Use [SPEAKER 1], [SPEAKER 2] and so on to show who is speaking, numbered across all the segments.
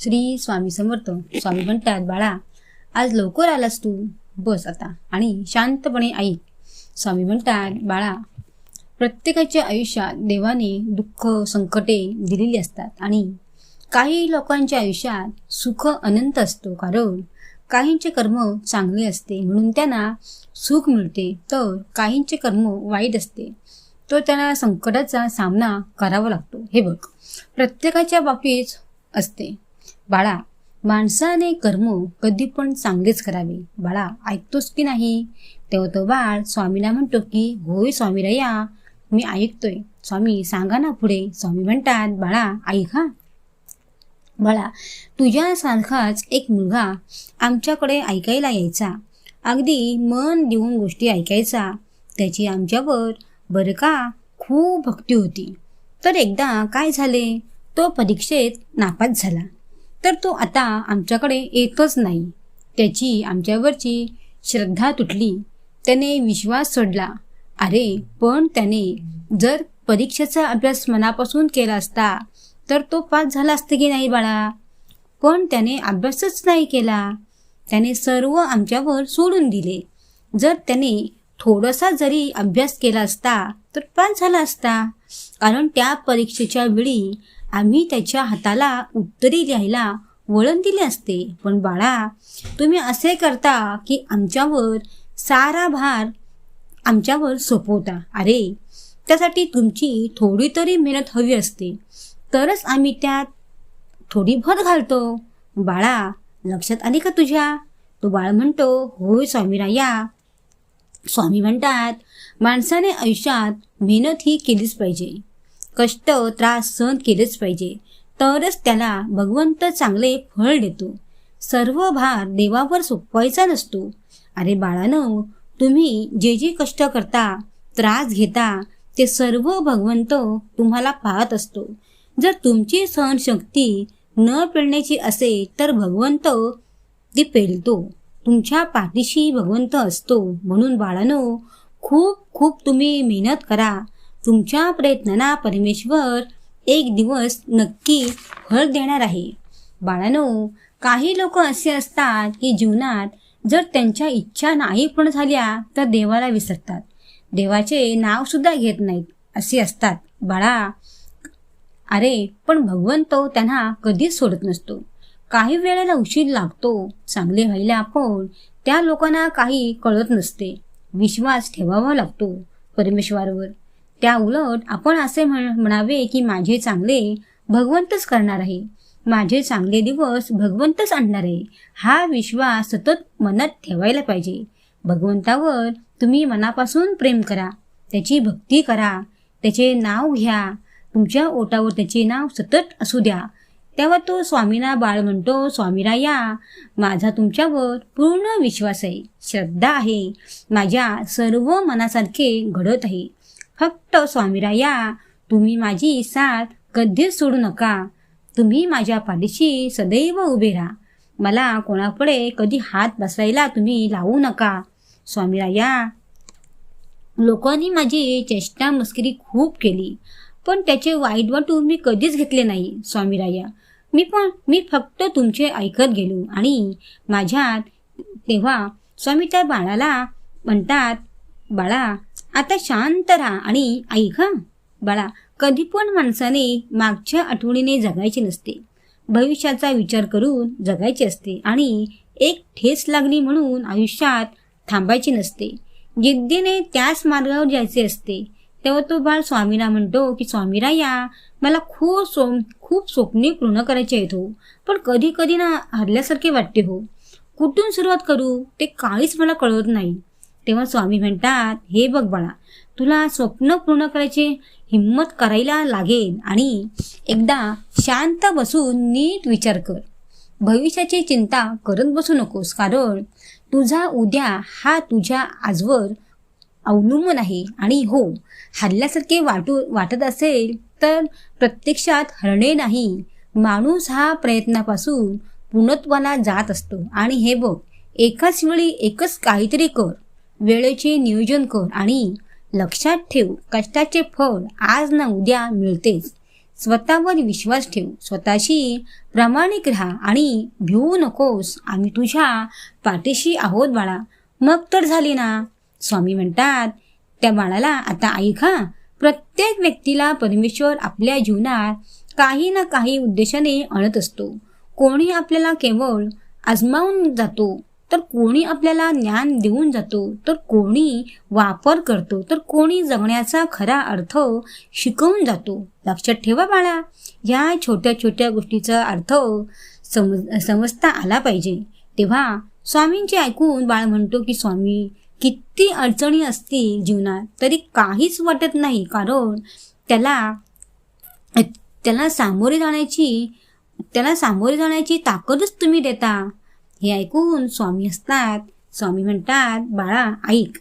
[SPEAKER 1] श्री स्वामी समर्थ. स्वामी म्हणतात बाळा आज लवकर आलास तू. बस आता आणि शांतपणे ऐक. स्वामी म्हणतात बाळा प्रत्येकाच्या आयुष्यात देवाने दुःख संकटे दिलेली असतात आणि काही लोकांच्या आयुष्यात सुख अनंत असतो. कारण काहींचे कर्म चांगले असते म्हणून त्यांना सुख मिळते. तर काहींचे कर्म वाईट असते तो त्यांना संकटाचा सामना करावा लागतो. हे बघ प्रत्येकाच्या बाबतीत असते. बाळा माणसाने कर्म कधी पण चांगलेच करावे. बाळा ऐकतोस की नाही? तेव्हा तो बाळ स्वामीला म्हणतो की होय स्वामीरया मी ऐकतोय. स्वामी सांगा ना पुढे. स्वामी म्हणतात बाळा ऐका बाळा तुझ्यासारखाच एक मुलगा आमच्याकडे ऐकायला यायचा. अगदी मन देऊन गोष्टी ऐकायचा. त्याची आमच्यावर बरं का खूप भक्ती होती. तर एकदा काय झाले? तो परीक्षेत नापास झाला. तर तो आता आमच्याकडे येतच नाही. त्याची आमच्यावरची श्रद्धा तुटली. त्याने विश्वास सोडला. अरे पण त्याने जर परीक्षेचा अभ्यास मनापासून केला असता तर तो पास झाला असता की नाही बाळा? पण त्याने अभ्यासच नाही केला. त्याने सर्व आमच्यावर सोडून दिले. जर त्याने थोडासा जरी अभ्यास केला असता तर पास झाला असता. कारण त्या परीक्षेच्या वेळी आम्ही त्याच्या हाताला उत्तरे लिहायला वळण दिले असते. पण बाळा तुम्ही असे करता की आमच्यावर सारा भार आमच्यावर सोपवता. अरे त्यासाठी तुमची थोडी तरी मेहनत हवी असते. तरच आम्ही त्यात थोडी भर घालतो. बाळा लक्षात आली का तुझ्या? तो बाळ म्हणतो होय स्वामीराया. स्वामी म्हणतात माणसाने आयुष्यात मेहनत ही केलीच पाहिजे. कष्ट त्रास सहन केलेच पाहिजे. तरच त्याला भगवंत चांगले फळ देतो. सर्व भार देवावर सोपवायचा नसतो. अरे बाळानं तुम्ही जे जे कष्ट करता त्रास घेता ते सर्व भगवंत तुम्हाला पाहत असतो. जर तुमची सहनशक्ती न पेळण्याची असेल तर भगवंत ती पेलतो. तुमच्या पाठीशी भगवंत असतो. म्हणून बाळानो खूप खूप तुम्ही मेहनत करा. तुमच्या प्रयत्नांना परमेश्वर एक दिवस नक्की फळ देणार आहे. बाळानो काही लोक असे असतात की जीवनात जर त्यांच्या इच्छा नाही पूर्ण झाल्या तर देवाला विसरतात. देवाचे नाव सुद्धा घेत नाहीत असे असतात. बाळा अरे पण भगवंत त्यांना कधीच सोडत नसतो. काही वेळेला उशीर लागतो. चांगले व्हायला आपण त्या लोकांना काही कळत नसते. विश्वास ठेवावा लागतो परमेश्वरावर. त्या उलट आपण असे म्हणावे की माझे चांगले भगवंतच करणार आहे. माझे चांगले दिवस भगवंतच आणणार आहे. हा विश्वास सतत मनात ठेवायला पाहिजे. भगवंतावर तुम्ही मनापासून प्रेम करा. त्याची भक्ती करा. त्याचे नाव घ्या. तुमच्या ओटावर त्याचे नाव सतत असू द्या. तेव्हा तो स्वामीना बाळ म्हणतो स्वामीरा या. माझा तुमच्यावर पूर्ण विश्वास आहे. श्रद्धा आहे. माझ्या सर्व मनासारखे घडत आहे. फक्त स्वामीराया तुम्ही माझी साथ कधीच सोडू नका. तुम्ही माझ्या पाठीशी सदैव उभे राहा. मला कोणाकडे कधी हात बसवायला तुम्ही लावू नका. स्वामीराया लोकांनी माझी चेष्टा मस्करी खूप केली पण त्याचे वाईट वाटून मी कधीच घेतले नाही स्वामीराया. मी पण मी फक्त तुमचे ऐकत गेलो आणि माझ्यात तेव्हा स्वामी त्या बाळाला म्हणतात बाळा आता शांत राहा आणि ऐका बाळा कधी पण माणसाने मागच्या आठवणीने जगायचे नसते. भविष्याचा विचार करून जगायचे असते आणि एक ठेस लागली म्हणून आयुष्यात थांबायचे नसते. जिद्दीने त्याच मार्गावर जायचे असते. तेव्हा तो बाळ स्वामीला म्हणतो की स्वामीराया मला खूप सो खूप स्वप्ने पूर्ण करायचे आहेत हो. पण कधी कधी ना हरल्यासारखे वाटते हो. कुठून सुरुवात करू ते काहीच मला कळत नाही. तेव्हा स्वामी म्हणतात हे बघ बाळा तुला स्वप्न पूर्ण करायचे हिंमत करायला लागेल आणि एकदा शांत बसून नीट विचार कर. भविष्याची चिंता करत बसू नकोस कारण तुझा उद्या हा तुझ्या आजवर अवलंबून आहे. आणि हो हल्ल्यासारखे वाटू वाटत असेल तर प्रत्यक्षात हरणे नाही. माणूस हा प्रयत्नापासून पूर्णत्वाला जात असतो. आणि हे बघ एकाच वेळी एकच काहीतरी कर. वेळेचे नियोजन कर आणि लक्षात ठेव कष्टाचे फळ आज ना उद्या मिळतेच. स्वतःवर विश्वास ठेव स्वतःशी प्रामाणिक राहा आणि भिवू नकोस. आम्ही तुझ्या पाठीशी आहोत बाळा. मग तर झाली ना. स्वामी म्हणतात त्या बाळाला आता ऐक हा. प्रत्येक व्यक्तीला परमेश्वर आपल्या जीवनात काही ना काही उद्देशाने आणत असतो. कोणी आपल्याला केवळ आजमावून जातो. तर कोणी आपल्याला ज्ञान देऊन जातो तर कोणी वापर करतो तर कोणी जगण्याचा खरा अर्थ शिकवून जातो. लक्षात ठेवा बाळा या छोट्या छोट्या गोष्टीचा अर्थ समज समजता आला पाहिजे. तेव्हा स्वामींचे ऐकून बाळ म्हणतो की स्वामी किती अडचणी असतील जीवनात तरी काहीच वाटत नाही. कारण त्याला त्याला सामोरे जाण्याची त्याला सामोरे जाण्याची ताकदच तुम्ही देता. हे ऐकून स्वामी असतात. स्वामी म्हणतात बाळा ऐक.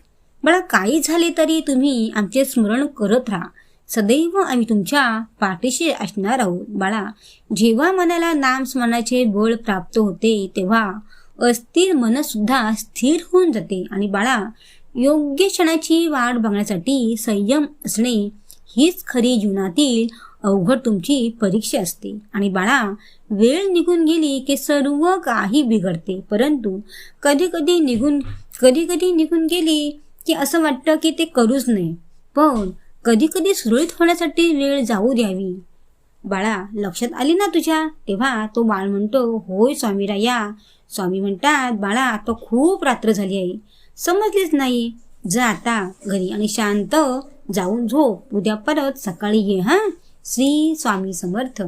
[SPEAKER 1] बाळा काही झाले तरी तुम्ही आमचे स्मरण करत राहा. सदैव आम्ही तुमच्या पाठीशी असणार आहोत. बाळा जेव्हा मनाला नाम स्मरणाचे बळ प्राप्त होते तेव्हा अस्थिर मनसुद्धा स्थिर होऊन जाते. आणि बाळा योग्य क्षणाची वाट बघण्यासाठी संयम असणे हीच खरी जीवनातील अवघड तुमची परीक्षा असते. आणि बाळा वेळ निघून गेली की सर्व काही बिघडते. परंतु कधी कधी निघून कधी कधी निघून गेली की असं वाटतं की ते करूच नाही पण कधी कधी सुरळीत होण्यासाठी वेळ जाऊ द्यावी. बाळा लक्षात आली ना तुझ्या? तेव्हा तो बाळ म्हणतो होय स्वामीराया. स्वामी म्हणतात बाळा आता खूप रात्र झाली आहे. समजलीच नाही. जा आता घरी आणि शांत जाऊन झोप. उद्या परत सकाळी ये हां? श्री स्वामी समर्थ.